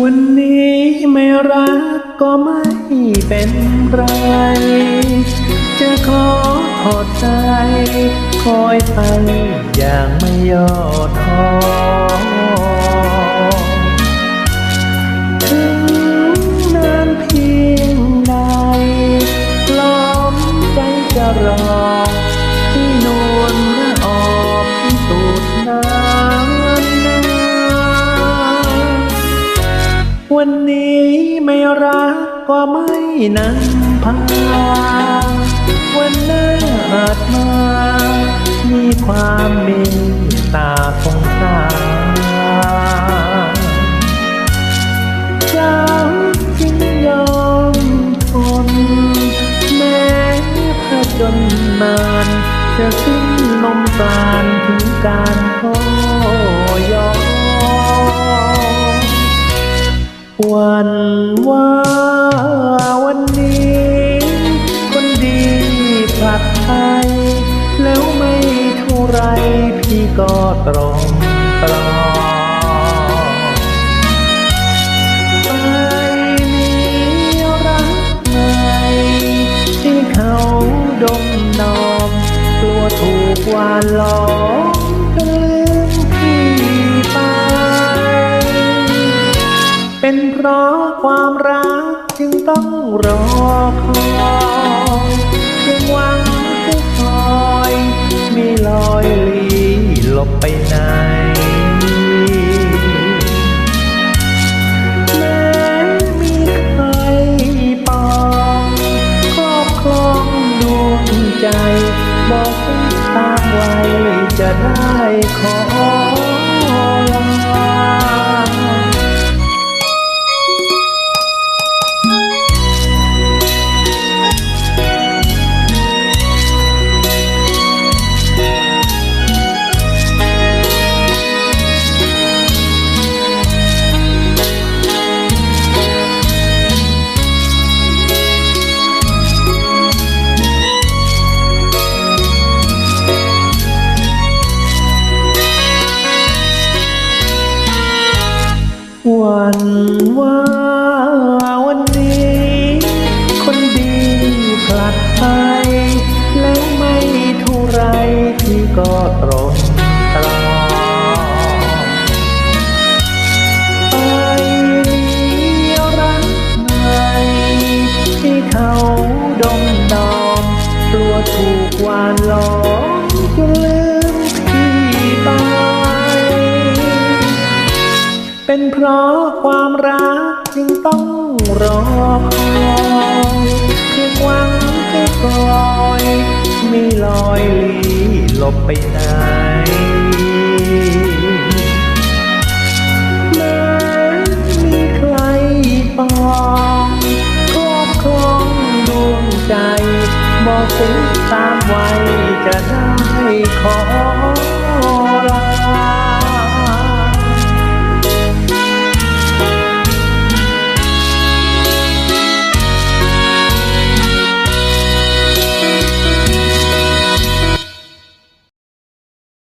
วันนี้ไม่รักก็ไม่เป็นไร จะขอถอดใจ คอยไปอย่างไม่ย่อท้อ นนี้ไม่รักก็ไม่นำพา วันหน้าอาจมา มีความเมตตาสงสารเจ้าจึงยอมทน แม้ผจญนาน จะสิ้นลมปราณถึงกา วันว่าวันนี้ คนดีผลัดไปแล้วไม่เท่าไรพี่ก็ตรอมตรอมไปมีรักใหม่ที่เขาดมนอมกลัวถูกวานหลอก เป็นเพราะความรักจึงต้องรอคอยเพียงหวังจะคอยไม่ลอยลีหลบไปไหนแม้มีใครปองครอบครองดวงใจบอกให้ตามไว้จะได้ขอ วันว่าวันนี้ คนดีผลัดไปแล้วไม่เท่าไรที่ก็ตรงตรองไปมีรักใหม่ที่เขาดมดอมกลัวถูกวานหลอกจน เพราะความรักจึงต้องรอคอยเพียงหวังจะคอยไม่ลอยลีหลบไปไหนแม้มีใครปองครอบครองดวงใจบอกสิตามไว้จะได้ขอ